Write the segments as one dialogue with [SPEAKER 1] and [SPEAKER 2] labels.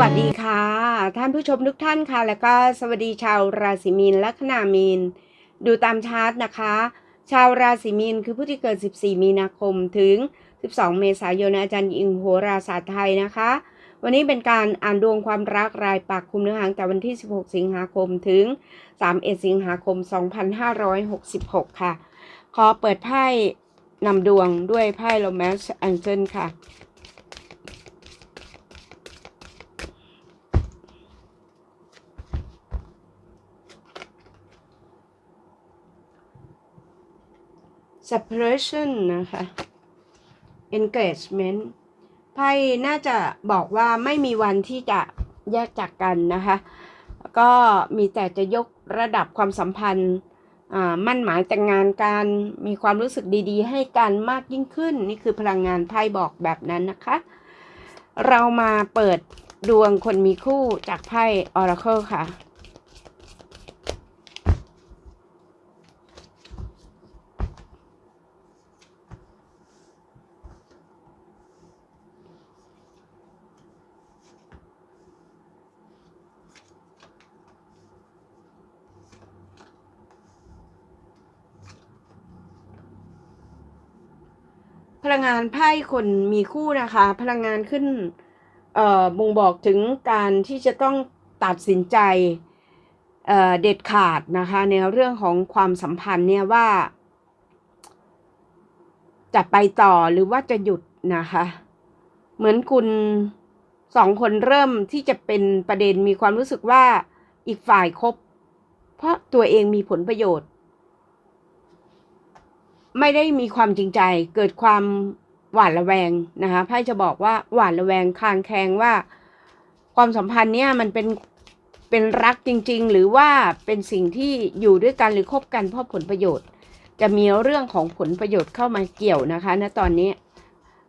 [SPEAKER 1] วัสดีค่ะ ท่านผู้ชมทุกท่านค่ะ แล้วก็สวัสดีชาวราศีมีนและคนามีน ดูตามชาร์ตนะคะ ชาวราศีมีนคือผู้ที่เกิด 14 มีนาคมถึง 12 เมษายนอาจารย์อิงโหราศาสตร์ไทยนะคะ วันนี้เป็นการอ่านดวงความรักรายปากคุมเนื้อหางแต่วันที่ 16 สิงหาคมถึง 31 สิงหาคม 2566 ค่ะ ขอเปิดไพ่นำดวงด้วยไพ่โรแมนต์แองเจิลค่ะ separation นะคะ engagement ไพ่น่าจะบอกว่าไม่มีวันที่จะแยกจากกันนะคะ ก็มีแต่จะยกระดับความสัมพันธ์อ่ามั่นหมายแต่งงานกันมีความรู้สึกดีๆ ให้กันมากยิ่งขึ้น นี่คือพลังงานไพ่บอกแบบนั้นนะคะ เรามาเปิดดวงคนมีคู่จากไพ่ Oracle ค่ะ พลังงานไพ่คนมีคู่นะคะ พลังงานขึ้นเอ่อบ่งบอกถึงการที่จะต้องตัดสินใจเอ่อเด็ดขาดนะคะ ในเรื่องของความสัมพันธ์เนี่ยว่า จะไปต่อหรือว่าจะหยุดนะคะ เหมือนคุณสองคนเริ่มที่จะเป็นประเด็นมีความรู้สึกว่าอีกฝ่ายคบ เพราะตัวเองมีผลประโยชน์ ไม่ได้มีความจริงใจ เกิดความหวาดระแวงนะคะไพ่จะบอกว่าหวาดระแวงคางแคงว่า ความสัมพันธ์เนี่ยมันเป็นเป็นรักจริง ๆ หรือว่าเป็นสิ่งที่อยู่ด้วยกันหรือคบกันเพราะผลประโยชน์ จะมีเรื่องของผลประโยชน์เข้ามาเกี่ยวนะคะณตอนนี้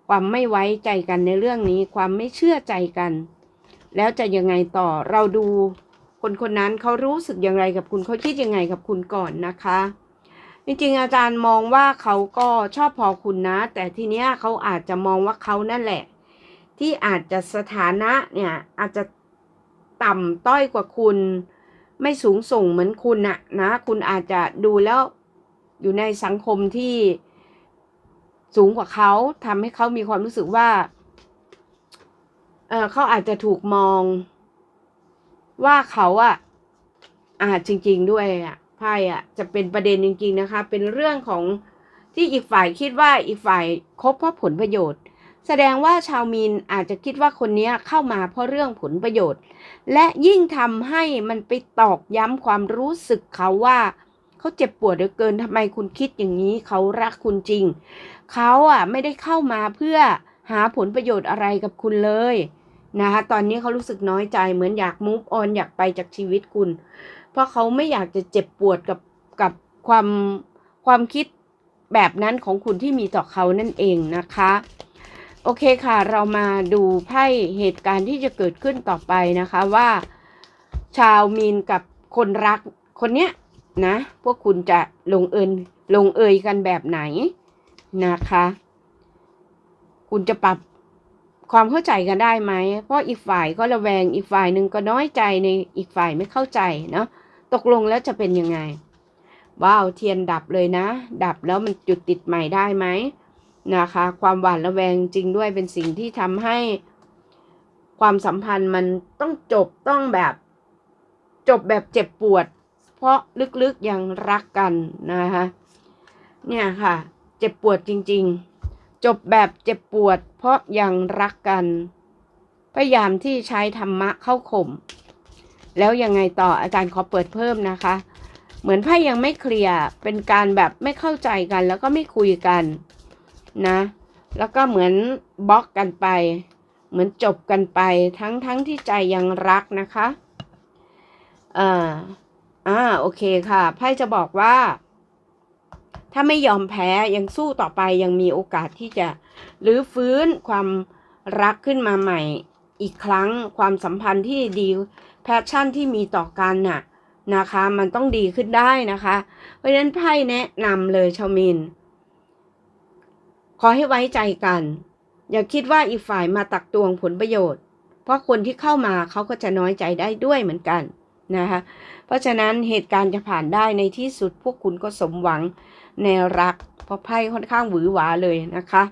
[SPEAKER 1] ความไม่ไว้ใจกันในเรื่องนี้ ความไม่เชื่อใจกัน แล้วจะยังไงต่อเราดูคนคนนั้นเขารู้สึกอย่างไรกับคุณเขาคิดยังไงกับคุณก่อนนะคะ จริงๆอาจารย์มองว่าเขาก็ชอบพอคุณนะ แต่ทีเนี้ยเขาอาจจะมองว่าเขานั่นแหละ ที่อาจจะสถานะเนี่ยอาจจะต่ำต้อยกว่าคุณ ไม่สูงส่งเหมือนคุณนะนะ คุณอาจจะดูแล้วอยู่ในสังคมที่สูงกว่าเขาทำให้เขามีความรู้สึกว่าเออเขาอาจจะถูกมองว่าเขาอะอาจจริง ๆด้วยอะ ไพ่อะจะเป็นประเด็นจริง ๆนะคะ เป็นเรื่องของที่อีกฝ่ายคิดว่าอีกฝ่ายคบเพราะผลประโยชน์ แสดงว่าชาวมีนอาจจะคิดว่าคนนี้เข้ามาเพราะเรื่องผลประโยชน์ และยิ่งทำให้มันไปตอกย้ำความรู้สึกเขาว่าเขาเจ็บปวดเหลือเกินทำไมคุณคิดอย่างนี้เขารักคุณจริง เขาอะไม่ได้เข้ามาเพื่อหาผลประโยชน์อะไรกับคุณเลยนะคะตอนนี้เขารู้สึกน้อยใจเหมือนอยากมูฟออนอยากไปจากชีวิตคุณ เพราะเขาไม่อยากจะเจ็บปวดกับกับความความคิดแบบนั้นของคุณที่มีต่อเขานั่นเองนะคะ โอเคค่ะ เรามาดูไพ่เหตุการณ์ที่จะเกิดขึ้นต่อไปนะคะว่า ชาวมีนกับคนรักคนเนี้ยนะ พวกคุณจะลงเอยลงเอยกันแบบไหนนะคะ คุณจะปรับความเข้าใจกันได้ไหม เพราะอีกฝ่ายก็ระแวงอีกฝ่ายหนึ่งก็น้อยใจในอีกฝ่ายไม่เข้าใจเนาะ ตกลงแล้วจะเป็นยังไง ว้าวเทียนดับเลยนะ ดับแล้วมันจุดติดใหม่ได้ไหมนะคะ ความหวาดระแวงจริงด้วยเป็นสิ่งที่ทำให้ความสัมพันธ์มันต้องจบต้องแบบจบแบบเจ็บปวด เพราะลึกๆยังรักกันนะคะเนี่ยค่ะ เจ็บปวดจริง ๆ จบแบบเจ็บปวด เพราะยังรักกัน พยายามที่ใช้ธรรมะเข้าข่ม แล้วยังไงต่ออาจารย์ขอเปิดเพิ่มนะคะ เหมือนไพ่ยังไม่เคลียร์เป็นการแบบไม่เข้าใจกัน แล้วก็ไม่คุยกันนะ แล้วก็เหมือนบล็อกกันไป เหมือนจบกันไปทั้งทั้งที่ใจยังรักนะคะอ่าอ่าโอเคค่ะไพ่จะบอกว่า ถ้าไม่ยอมแพ้ยังสู้ต่อไปยังมีโอกาสที่จะรื้อฟื้นความรักขึ้นมาใหม่อีกครั้งความสัมพันธ์ที่ดี แพชชั่นที่มีต่อกันน่ะนะคะ มันต้องดีขึ้นได้นะคะ เพราะฉะนั้นไพ่แนะนำเลยชาวมิน ขอให้ไว้ใจกัน อย่าคิดว่าอีกฝ่ายมาตักตวงผลประโยชน์ เพราะคนที่เข้ามาเขาก็จะน้อยใจได้ด้วยเหมือนกันนะคะ เพราะฉะนั้นเหตุการณ์จะผ่านได้ในที่สุดพวกคุณก็สมหวังในรัก เพราะไพ่ค่อนข้างหวือหวาเลยนะคะ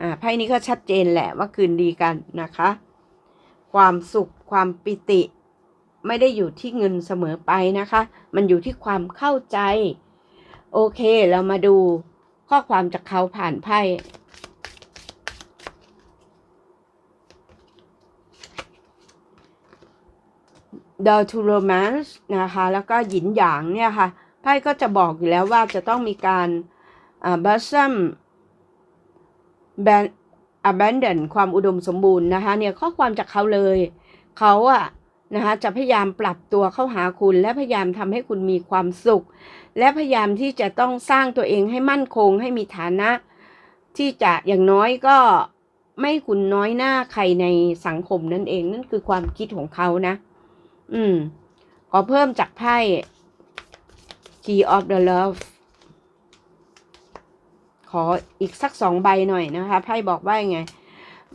[SPEAKER 1] อ่าไพ่นี้ก็ชัดเจนแหละว่าคืนดีกันนะคะ ความสุขความปิติ ไม่ได้อยู่ที่เงินเสมอไปนะคะ มันอยู่ที่ความเข้าใจ โอเค เรามาดูข้อความจากเขาผ่านไพ่ The to Romance นะคะ แล้วก็หยินหยางเนี่ยค่ะ ไพ่ก็จะบอกอยู่แล้วว่าจะต้องมีการอ่า blossom ban abandon ความอุดมสมบูรณ์นะคะ เนี่ยข้อความจากเขาเลย เขาอะ นะคะจะพยายามปรับตัวเข้าหาคุณและพยายามทำให้คุณมีความสุข และพยายามที่จะต้องสร้างตัวเองให้มั่นคงให้มีฐานะ ที่จะอย่างน้อยก็ไม่คุณน้อยหน้าใครในสังคมนั่นเองนั่นคือความคิดของเขานะ อืมขอเพิ่มจากไพ่ Key of the Love ขออีกสักสองใบหน่อยนะคะไพ่บอกว่าไง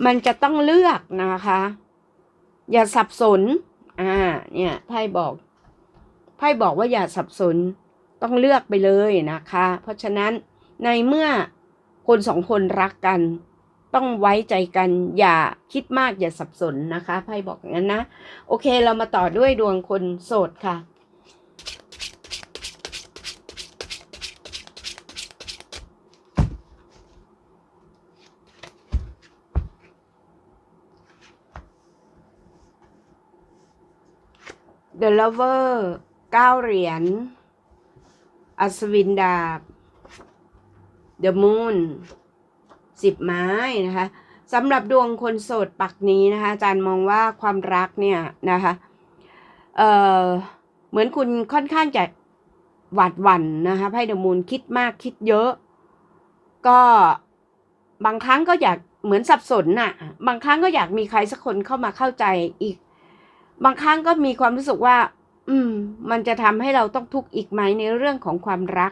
[SPEAKER 1] มันจะต้องเลือกนะคะ อย่าสับสน อ่า เนี่ยไพ่บอกไพ่บอกว่าอย่าสับสนต้องเลือกไปเลยนะคะ เพราะฉะนั้นในเมื่อคนสองคนรักกัน ต้องไว้ใจกันอย่าคิดมากอย่าสับสนนะคะไพ่บอกอย่างนั้นนะ โอเคเรามาต่อด้วยดวงคนโสดค่ะ The Lover เก้าเหรียญ อัศวินดาบ The Moon สิบไม้นะคะสำหรับดวงคนโสดปักนี้นะคะอาจารย์มองว่าความรักเนี่ยนะคะเอ่อเหมือนคุณค่อนข้างจะหวาดหวั่นนะคะไพ่เดอะมูนคิดมากคิดเยอะ ก็บางครั้งก็อยากเหมือนสับสนน่ะ บางครั้งก็อยากมีใครสักคนเข้ามาเข้าใจอีก บางครั้งก็มีความรู้สึกว่า อืม มันจะทำให้เราต้องทุกข์อีกไหมในเรื่องของความรัก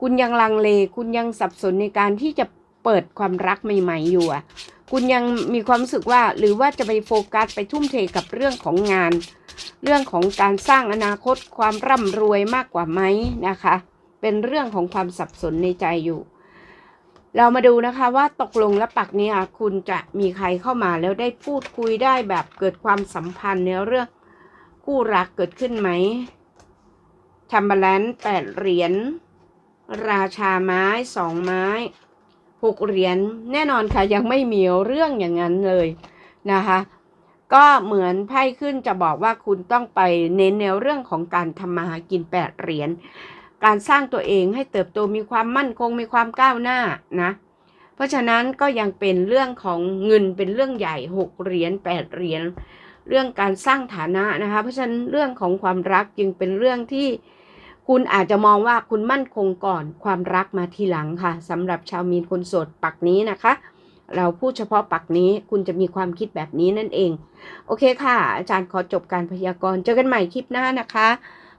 [SPEAKER 1] คุณยังลังเล คุณยังสับสนในการที่จะเปิดความรักใหม่ ๆ อยู่อะ คุณยังมีความรู้สึกว่า หรือว่าจะไปโฟกัสไปทุ่มเทกับเรื่องของงาน เรื่องของการสร้างอนาคตความร่ำรวยมากกว่าไหมนะคะ เป็นเรื่องของความสับสนในใจอยู่ เรามาดูนะคะว่าตกลงและปักเนี้คุณจะมีใครเข้ามาแล้วได้พูดคุยได้แบบเกิดความสัมพันธ์ในเรื่องคู่รักเกิดขึ้นไหมทัมเบลนแปดเหรียญราชาไม้สองไม้หกเหรียญแน่นอนค่ะยังไม่มีเรื่องอย่างนั้นเลยนะคะก็เหมือนไพ่ขึ้นจะบอกว่าคุณต้องไปเน้นในเรื่องของการทำมาหากินแปดเหรียญ การสร้างตัวเองให้เติบโตมีความมั่นคงมีความก้าวหน้านะ เพราะฉะนั้นก็ยังเป็นเรื่องของเงินเป็นเรื่องใหญ่หกเหรียญแปดเหรียญเรื่องการสร้างฐานะนะคะ เพราะฉะนั้นเรื่องของความรักจึงเป็นเรื่องที่คุณอาจจะมองว่าคุณมั่นคงก่อนความรักมาทีหลังค่ะสำหรับชาวมีนคนโสดปักนี้นะคะ เราพูดเฉพาะปักนี้คุณจะมีความคิดแบบนี้นั่นเอง โอเคค่ะ อาจารย์ขอจบการพยากรณ์เจอกันใหม่คลิปหน้านะคะ